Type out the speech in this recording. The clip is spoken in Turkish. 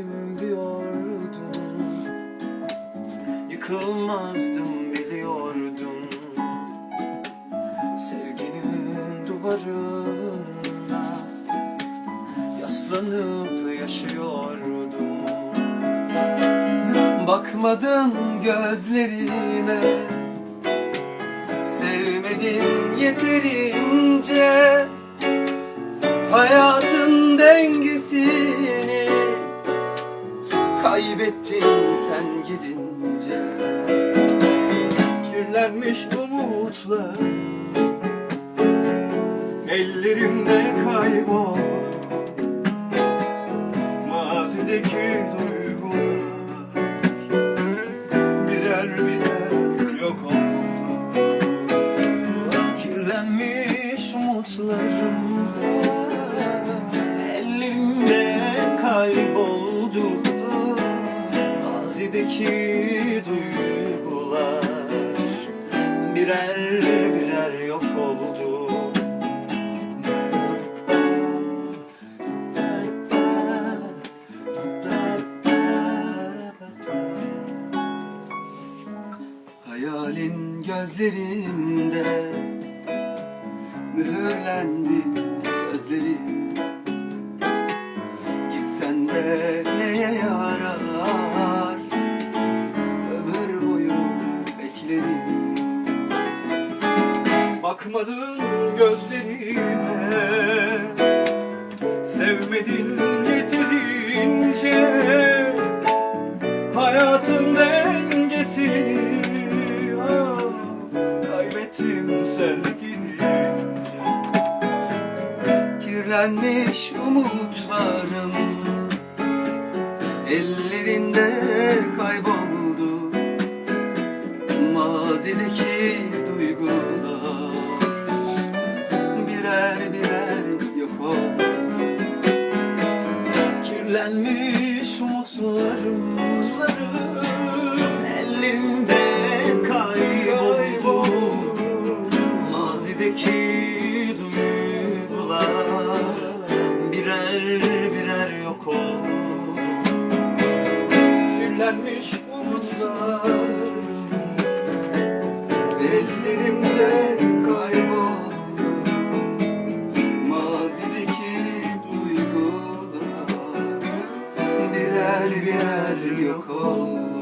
değilim diyordun. Yıkılmazdım biliyordun. Sevginin duvarında Yaslanıp yaşıyordum. Bakmadın gözlerime. Sevmedin yeterince. Kaybettin sen gidince. Kirlenmiş umutlar. Ellerimde kaybol. Mazideki duygular. Birer birer yok oldu. Kirlenmiş umutlarım Ellerimde kayboldu Mazideki duygular Birer birer yok oldu. Hayalin gözlerimde Mühürlendi sözlerim Bakmadın gözlerime. Sevmedin yeterince. Hayatın dengesini ah, Kaybettim sen gidince Kirlenmiş umutlarım. Ellerinde kayboldu. Mazideki duygular Birer birer yok oldu. Kirlenmiş umutlar. Ellerimde kayboldu. Mazideki duygular. Birer birer yok oldu